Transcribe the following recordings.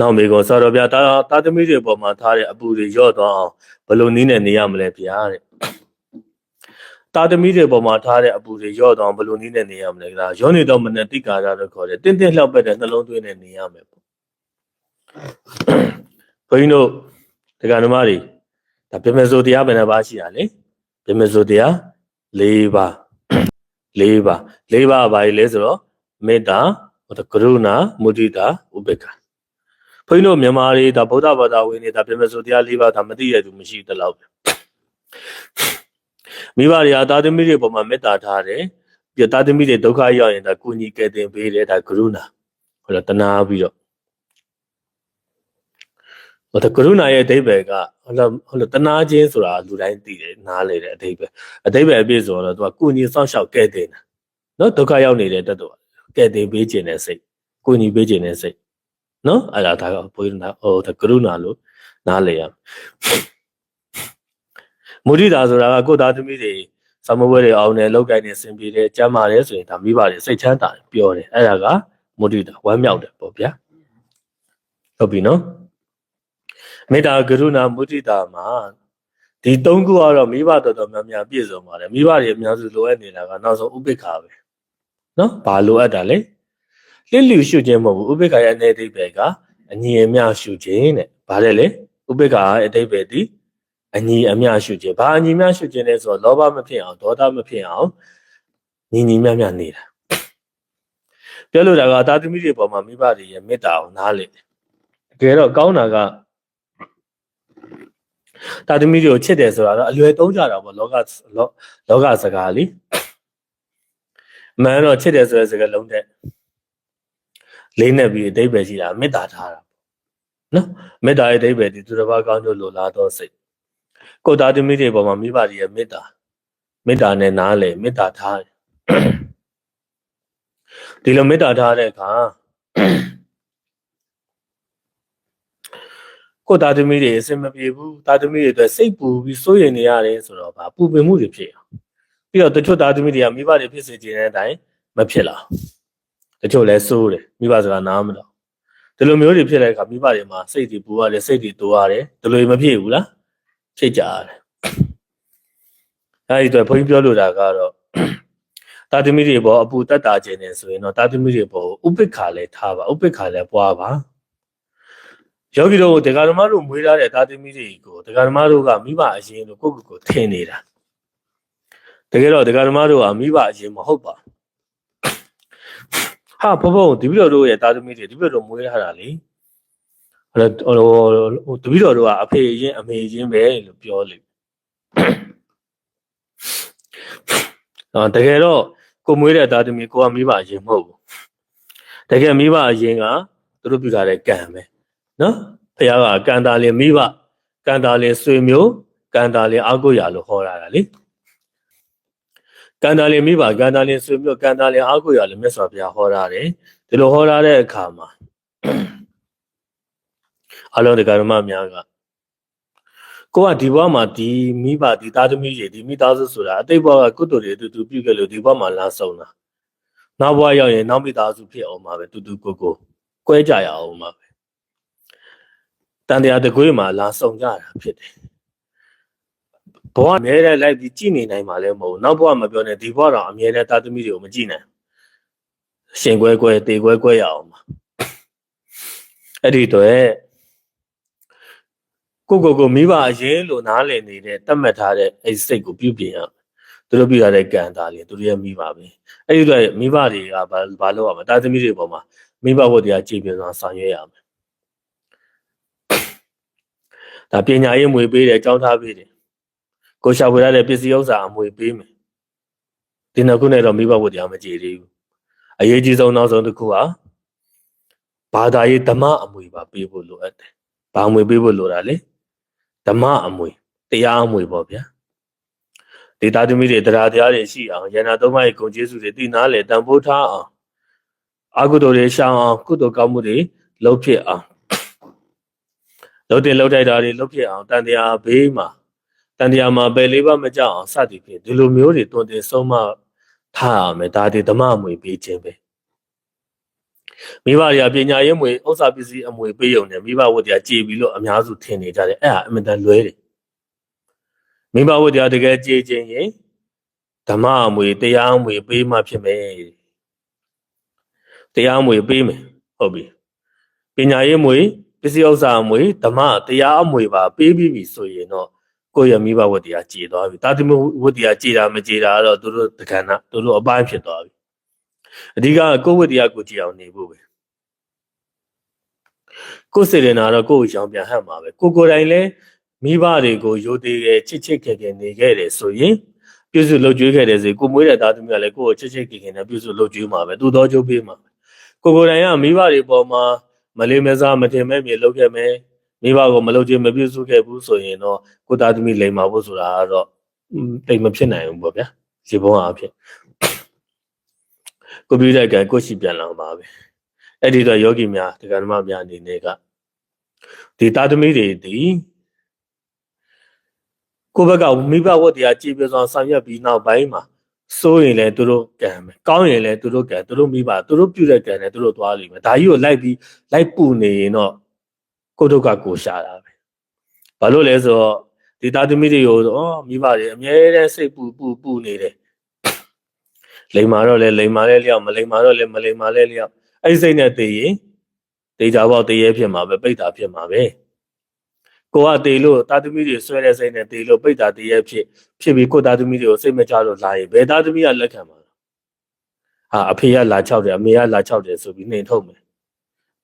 နောက်မေကောဆောတော်ဗျာတာတာသမီတွေပေါ်မှာထားတဲ့အပူတွေရော့သွားအောင်ဘယ်လိုနည်းနဲ့နေရမလဲဗျာတဲ့တာသမီတွေပေါ်မှာထားတဲ့အပူတွေရော့သွားအောင်ဘယ်လိုနည်းနဲ့နေရမလဲကြာရောနေတော့မနဲ့တိကာရတော့ခေါ်တယ်တင်းတင်းလျှောက်ပက်တဲ့နှလုံးသွင်းနဲ့နေရမယ်ပေါ့ဘုန်းကြီးတို့တရားဓမ္မတွေဒါပြမေစိုးတရားဘယ်နှပါးရှိတာလဲပြမေစိုးတရား၄ပါး၄ပါး၄ပါးကဘာကြီးလဲဆိုတော့မေတ္တာဟိုတကရုဏာမုဒိတာဥပေက္ခ ဘုန်းကြီးတို့မြန်မာတွေဒါဗုဒ္ဓဘာသာဝင်တွေဒါပြမေစိုးတရား၄ပါးဒါမသိရသူမရှိတလောက်ပဲမိဘတွေကသာသမီတွေပေါ်မှာမေတ္တာထားတယ်ပြသာသမီတွေဒုက္ခရောက်ရင်ဒါကုညီကယ်တင်ပေးတယ်ဒါကရုဏာဟိုတော့တနာပြီးတော့ဟိုတကရုဏာရဲ့အဓိပ္ပာယ်ကဟိုတော့ဟိုတော့တနာခြင်းဆိုတာလူတိုင်းသိတယ်နားလေတယ်အဓိပ္ပာယ်အဓိပ္ပာယ်အပြည့်ဆိုတော့သူကကုညီစောင့်ရှောက်ကယ်တင်တာနော်ဒုက္ခရောက်နေတဲ့တတ်တော့ကယ်တင်ပေးခြင်းနဲ့စိတ်ကုညီပေးခြင်းနဲ့စိတ် နော်အဲ့ဒါဒါကဘုရားနာဟိုတကရုဏာလို့နားလေရမုဒိတာဆိုတာကကိုယ်သားသမီးတွေသမဝဲတွေအောင်တယ်လောက်ကိုင်းနေစင်ပြေတယ်ကြမ်းပါတယ်ဆိုရင်ဒါမိဘတွေစိတ်ချမ်းသာတယ်ပြောတယ်အဲ့ဒါကမုဒိတာဝမ်းမြောက်တယ်ပေါ့ဗျာဟုတ်ပြီနော်မေတ္တာကရုဏာမုဒိတာမှာဒီသုံးခုကတော့မိဘတော်တော်များများပြည့်စုံပါတယ်မိဘတွေအများစုလိုအပ်နေတာကနောက်ဆုံးဥပိ္ပခာပဲနော်ဘာလိုအပ်တာလဲ လစ်လျူရှုခြင်းမဟုတ်ဘူးဥပိ္ပခာရဲ့အနေအဓိပ္ပာယ်ကအညီအမျှရှုခြင်းတဲ့ဘာလဲလဲဥပိ္ပခာရဲ့အဓိပ္ပာယ်ဒီအညီအမျှရှုခြင်းဘာအညီအမျှရှုခြင်းလဲဆိုတော့လောဘမဖြစ်အောင်ဒေါသမဖြစ်အောင်ညီညီမျှမျှနေတာပြောလို့တာကသာသမီတွေပေါ်မှာမိဘတွေရဲ့မေတ္တာကိုနားလည်တယ်တကယ်တော့ကောင်းတာကသာသမီတွေကိုချစ်တယ်ဆိုတာတော့အလွယ်သုံးကြတာပေါ့လောကလောလောကစကားလीအမှန်တော့ချစ်တယ်ဆိုတဲ့စကားလုံးတဲ့ လေးနဲ့ပြီးအတိတ်ပဲရှိတာမေတ္တာထားတာနော်မေတ္တာရဲ့အတိတ်ပဲဒီသူတစ်ပါးကောင်းတို့လိုလားတော့စိတ်ကိုယ်သားသမီးတွေပေါ်မှာမိဘတွေရဲ့မေတ္တာမေတ္တာနဲ့နားလေမေတ္တာထားတယ်ဒီလိုမေတ္တာထားတဲ့အခါကိုယ်သားသမီးတွေအစင်မပြေဘူးသားသမီးတွေအတွက်စိတ်ပူပြီးစိုးရိမ်နေရတယ်ဆိုတော့ဗာပူပင်မှုတွေဖြစ်အောင်ပြီးတော့တချို့သားသမီးတွေကမိဘတွေဖြစ်စေချင်တဲ့အတိုင်းမဖြစ်လာ တချို့လဲစိုးတယ်မိဘစကားနားမတော့ဒီလိုမျိုးတွေဖြစ်တဲ့အခါမိဘတွေမှာစိတ်တွေပူရတယ်စိတ်တွေတိုးရတယ်ဒီလိုမဖြစ်ဘူးလားဖြစ်ကြရတယ်အဲဒီတော့ဘုန်းကြီးပြောလိုတာကတော့တာသမီတွေပေါ်အပူတက်တာခြင်းနေဆိုရင်တော့တာသမီတွေပေါ်ဥပိ္ပခါလဲထားပါဥပိ္ပခါလဲပွားပါယောဂီတို့တရားဓမ္မတို့မွေးထားတဲ့တာသမီတွေကိုတရားဓမ္မတို့ကမိဘအရင်လို့ကိုယ့်ကိုယ်ကိုထင်နေတာတကယ်တော့တရားဓမ္မတို့ကမိဘအရင်မဟုတ်ပါ ဟာဘဘုံဒီပြီးတော့တို့ရဲ့တာသမီတွေဒီပြီးတော့မွေးထားတာလေအဲ့တော့ဟိုတပည့်တော်တို့ကအဖေရင်အမေရင်ပဲလို့ပြောလိမ့်အော်တကယ်တော့ကိုမွေးတဲ့သားသမီးကိုကမိဘအရင်မဟုတ်ဘူးတကယ်မိဘအရင်ကသူတို့ပြုထားတဲ့ကံပဲနော်ဖခင်ကကံတာလင်မိဘကံတာလင်ဆွေမျိုးကံတာလင်အကုရလို့ဟောရတာလေ ကံတာလင်မိဘကံတာလင်ဆွေမျိုးကံတာလင်အကုရလို့မြတ်စွာဘုရားဟောရတယ်ဒီလိုဟောရတဲ့အခါမှာအလုံးတရားဓမ္မများကကိုကဒီဘဝမှာဒီမိဘဒီသားသမီးတွေဒီမိသားစုဆိုတာအတိတ်ဘဝကကုသိုလ်တွေအတူတူပြုခဲ့လို့ဒီဘဝမှာလာဆုံးတာနောက်ဘဝရောက်ရင်နောက်မိသားစုဖြစ်အောင်မှာပဲတူတူကိုကိုကွဲကြရအောင်မှာပဲတန်တရားတကွေးမှာလာဆုံးကြတာဖြစ်တယ် ဘဝအမြဲတမ်းလိုက်ပြီးကြည်နေနိုင်မှာလည်းမဟုတ်နောက်ဘဝမပြောနဲ့ဒီဘဝတော့အမြဲတမ်းသားသမီးတွေကိုမကြည်နိုင်ရှင်ကွဲကွဲတေကွဲကွဲရအောင်မှာအဲ့ဒီတော့ကိုကိုကိုမိဘအရင်လို့နားလည်နေတဲ့တတ်မှတ်ထားတဲ့အဲ့စိတ်ကိုပြုပြင်ရမယ်သူတို့ပြုရတဲ့ကံသားလေသူတို့ရဲ့မိဘပဲအဲ့ဒီတော့မိဘတွေကဘာဘာလုပ်ရမလဲတာသမီတွေပေါ်မှာမိဘဘုရားကြည်ပြစွာဆောင်ရွက်ရမယ်ဒါပညာရေးမွေပေးတယ်ကြောင်းထားပေးတယ် ကိုရှာဝေရတဲ့ပစ္စည်းဥစ္စာအမွေပေးမယ်ဒီနောက်ခုနဲ့တော့မိဘဘုရားမကြည်သေးဘူးအရေးကြီးဆုံးနောက်ဆုံးတစ်ခုဟာဘာသာရေးဓမ္မအမွေပါပေးဖို့လိုအပ်တယ်ဘာအမွေပေးဖို့လိုတာလဲဓမ္မအမွေတရားအမွေပေါ့ဗျာဒေတာသမီးတွေတရားတရားတွေရှိအောင်ယန္နာသုံးပါးရဲ့ဂုဏ်ကျေးဇူးတွေသိနာလေတန်ဖိုးထားအောင်အကုသိုလ်တွေရှောင်အောင်ကုသိုလ်ကောင်းမှုတွေလုပ်ဖြစ်အောင်လုပ်တင်လုပ်တိုက်တာတွေလုပ်ဖြစ်အောင်တန်တရားဘေးမှာ တန်တရားမှာပယ်လေးပါမကြောက်အောင်စသည်ဖြင့်ဒီလိုမျိုးတွေတွင်တင်ဆုံးမထားရမယ်ဒါဒီဓမ္မအမွေပေးခြင်းပဲမိဘတွေကပညာရေးမွေဥစ္စာပစ္စည်းအမွေပေးရုံနဲ့မိဘဝတ်တရားကြည်ပြီးလို့အများစုထင်နေကြတယ်အဲ့ဒါအင်မတန်လွဲတယ်မိဘဝတ်တရားတကယ်ကြည်ခြင်းရင်ဓမ္မအမွေတရားအမွေပေးမှဖြစ်မယ်တရားအမွေပေးမယ်ဟုတ်ပြီပညာရေးမွေပစ္စည်းဥစ္စာအမွေဓမ္မတရားအမွေပါပေးပြီးပြီဆိုရင်တော့ ကိုယ့်ရဲ့မိဘဝတ်တရားကြည်သွားပြီတာတိမဝတ်တရားကြည်တာမကြည်တာကတော့သူတို့တက္ကနာသူတို့အပိုင်းဖြစ်သွားပြီအဓိကကိုယ့်ဝတ်တရားကိုကြည်အောင်နေဖို့ပဲကိုယ်စေရနာတော့ကိုယ့်ကိုရောင်ပြန်ဟတ်မှာပဲကိုကိုယ်တိုင်လည်းမိဘတွေကိုယိုသေးခဲ့ချစ်ချစ်ခင်ခင်နေခဲ့တယ်ဆိုရင်ပြုစုလုပ်ကြွေးခဲ့တယ်ဆိုကိုမွေးတဲ့သားသမီးကလည်းကိုယ့်ကိုချစ်ချစ်ခင်ခင်နဲ့ပြုစုလုပ်ကြွေးမှာပဲသူတော်ကြိုးပေးမှာပဲကိုကိုယ်တိုင်ကမိဘတွေပေါ်မှာမလေးမစားမတင်မဲ့မြေလုပ်ခဲ့မယ် မိဘကိုမလုပ်ခြင်းမပြုစုခဲ့ဘူးဆိုရင်တော့ကိုသားသမီးလိမ်မာဖို့ဆိုတာကတော့တိတ်မဖြစ်နိုင်ဘူးပေါ့ဗျာဒီဘုံအားဖြင့်ကိုပြီးတဲ့ကံကိုရှိပြန်လာပါပဲအဲ့ဒီတော့ယောဂီများတရားဓမ္မများအနေနဲ့ကဒီသားသမီးတွေဒီကိုဘက်ကမိဘဝတ်တရားကြည်ပြစွာဆောင်ရွက်ပြီးနောက်ပိုင်းမှာစိုးရင်လည်းသူတို့ကံမယ်ကောင်းရင်လည်းသူတို့ကံသူတို့မိဘသူတို့ပြုတဲ့ကံနဲ့သူတို့သွားလိမ့်မယ်ဒါကြီးကိုလိုက်ပြီးလိုက်ပူနေရင်တော့ ကိုတို့ကကိုရှာတာပဲဘာလို့လဲဆိုတော့ဒီသားသမီးတွေကိုဩမိဘတွေအမြဲတမ်းစိတ်ပူပူပူနေတယ်လိမ်မာတော့လဲလိမ်မာလဲလျောက်မလိမ်မာတော့လဲမလိမ်မာလဲလျောက်အဲ့ဒီစိတ်နဲ့တည်ရင်တေချာပေါက်တည်ရဲဖြစ်မှာပဲပိတ်တာဖြစ်မှာပဲကိုကတေလို့တာသမီတွေဆွဲတဲ့စိတ်နဲ့တေလို့ပိတ်တာတည်ရဲဖြစ်ဖြစ်ပြီးကိုတာသမီတွေကိုစိတ်မကြလို့လာရင်ဘယ်တာသမီကလက်ခံမှာလဲဟာအဖေကလာချောက်တယ်အမေကလာချောက်တယ်ဆိုပြီးနှင်ထုတ်မယ်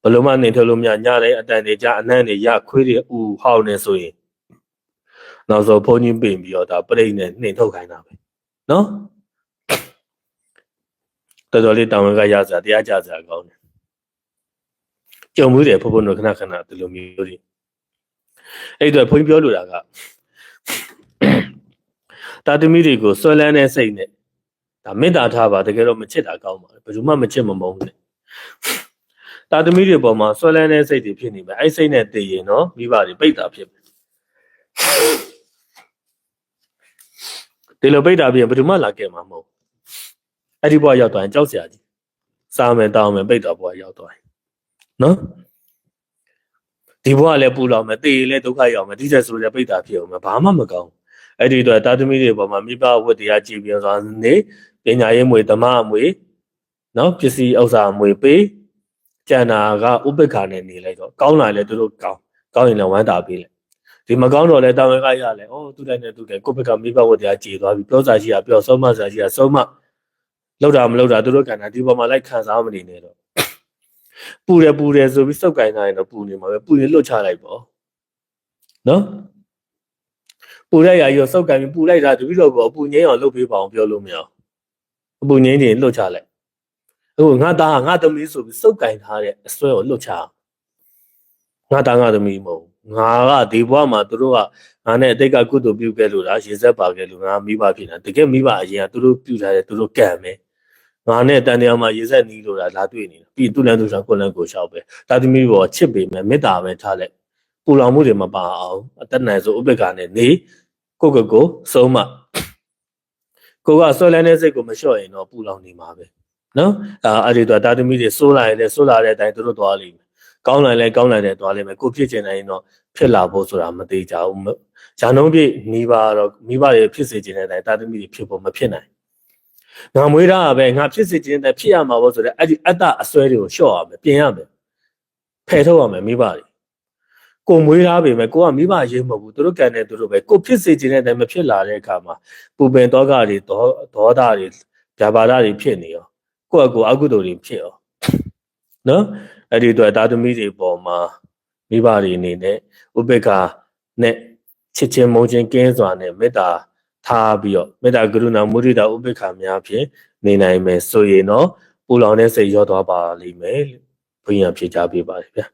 ဘလို့မှနှင်ထုတ်လို့မရညတိုင်းအတန်တွေကြအနှံ့တွေရခွေးတွေဥဟောင်းနေဆိုရင်နောက်ဆုံးဘုန်းကြီးပြင်ပြီးတော့ဒါပြိဋနဲ့နှင်ထုတ်ခိုင်းတာပဲနော်တော်တော်လေးတောင်းဝန်ကရစားတရားကြစားကောင်းတယ်ကြုံမှုတယ်ဘုဘုန်းတို့ခဏခဏဒီလိုမျိုးတွေအဲ့တော့ဘုန်းကြီးပြောလိုတာကတာသမီတွေကိုဆွဲလန်းတဲ့စိတ်နဲ့ဒါမေတ္တာထားပါတကယ်တော့မချစ်တာကောင်းပါဘယ်သူမှမချစ်မမုန်းနဲ့ တာသမီတွေပေါ်မှာဆွဲလန်းတဲ့စိတ်တွေဖြစ်နေမယ်အဲ့စိတ်နဲ့တည်ရင်တော့မိဘတွေပိတ်တာဖြစ်မယ်ဒီလိုပိတ်တာပြင်ဘယ်သူမှလာခဲ့မှာမဟုတ်အဲ့ဒီဘဝရောက်သွားရင်ကြောက်စရာကြီးစားမယ်တောင်းမယ်ပိတ်တာဘဝရောက်သွားရင်နော်ဒီဘဝလည်းပူလောင်မယ်တေးလည်းဒုက္ခရောက်မယ်ဒီချက်ဆိုလည်းပိတ်တာဖြစ်အောင်မယ်ဘာမှမကောင်းအဲ့ဒီတော့တာသမီတွေပေါ်မှာမိဘဝတ်တရားကြည်ပြောသွားနေပညာရေးမွေဓမ္မအမွေနော်ပစ္စည်းဥစ္စာအမွေပေး ကျန်တာကဥပ္ပခါနဲ့နေလိုက်တော့ကောင်းလာလဲသူတို့ကောင်းကောင်းရင်လည်းဝမ်းသာပေးလိုက်ဒီမကောင်းတော့လဲတာဝန်ကရလဲဩသူတိုင်းနဲ့သူတိုင်းကိုယ့်ဘက်ကမိဘဝတ်တရားကြည်သွားပြီပြောစာရှိတာပြောဆုံးမစာရှိတာဆုံးမလောက်တာမလောက်တာသူတို့ကဏ္ဍဒီပေါ်မှာလိုက်ခံစားမနေနဲ့တော့ပူတယ်ပူတယ်ဆိုပြီးစုပ်ကင်ထားရင်တော့ပူနေမှာပဲပူရင်လွတ်ချလိုက်ပေါ့နော်ပူလိုက်ရရောစုပ်ကင်ပြီးပူလိုက်တာတပိတော့ပေါ့ပူငိမ့်အောင်လုပ်ပေးပါအောင်ပြောလို့မရဘူးပူငိမ့်နေလွတ်ချလိုက် အခုငါသားငါသမီးဆိုပြီးစုပ်ကင်ထားတဲ့အစွဲကိုလွတ်ချငါသားငါသမီးမဟုတ်ငါကဒီဘဝမှာသူတို့ကငါနဲ့အတိတ်ကကုသိုလ်ပြုခဲ့လို့လားရေဆက်ပါခဲ့လို့ငါမိဘဖြစ်နေတာတကယ်မိဘအရင်ကသူတို့ပြုထားတယ်သူတို့ကံမယ်ငါနဲ့တန်တရားမှာရေဆက်နီးလို့လားလာတွေ့နေတာပြီးသူ့လန်သူဆောင်ကိုလန်ကိုရှောက်ပဲတာသမီးဘောချစ်ပေမဲ့မေတ္တာပဲထားလိုက်ပူလောင်မှုတွေမပါအောင်အသက်နိုင်ဆိုဥပ္ပက္ခနဲ့နေကိုကိုကိုဆုံးမကိုကဆွဲလန်းတဲ့စိတ်ကိုမလျှော့ရင်တော့ပူလောင်နေမှာပဲ နော်အာအဲ့ဒီတော့တာသမီးတွေစိုးလာရင်လည်းစိုးလာတဲ့အတိုင်းသူတို့သွားလိမ့်မယ်ကောင်းလာလဲကောင်းလာတဲ့သွားလိမ့်မယ်ကိုဖြစ်ချင်တိုင်းတော့ဖြစ်လာဖို့ဆိုတာမသေးကြဘူးဂျာနှုံးပြမိဘတော့မိဘတွေဖြစ်စေချင်တဲ့အတိုင်းတာသမီးတွေဖြစ်ဖို့မဖြစ်နိုင်ငါမွေးထားတာပဲငါဖြစ်စေချင်တဲ့ဖြစ်ရမှာပေါ့ဆိုတော့အဲ့ဒီအတ္တအစွဲတွေကိုလျှော့ရမယ်ပြင်ရမယ်ဖယ်ထုတ်ရမယ်မိဘတွေကိုမွေးထားပေမဲ့ကိုကမိဘရေးမဟုတ်ဘူးသူတို့ကံနဲ့သူတို့ပဲကိုဖြစ်စေချင်တဲ့အတိုင်းမဖြစ်လာတဲ့အခါမှာပူပင်တောကတွေဒေါဒေါသတွေဗျာပါဒတွေဖြစ်နေရော ကိုယ့်အကူအကုသိုလ်တွေဖြစ်ရောနော်အဲ့ဒီတော့တာသမီတွေပေါ်မှာမိဘတွေအနေနဲ့ဥပေက္ခနဲ့ချစ်ချင်းမုန်းချင်းကင်းစွာနဲ့မေတ္တာထားပြီးတော့မေတ္တာကရုဏာမုဒိတာဥပေက္ခများဖြင့်နေနိုင်မယ်ဆိုရင်တော့ပူလောင်တဲ့စိတ်ရောသွားပါလိမ့်မယ်ဘုရားဖြေချပေးပါရဗျာ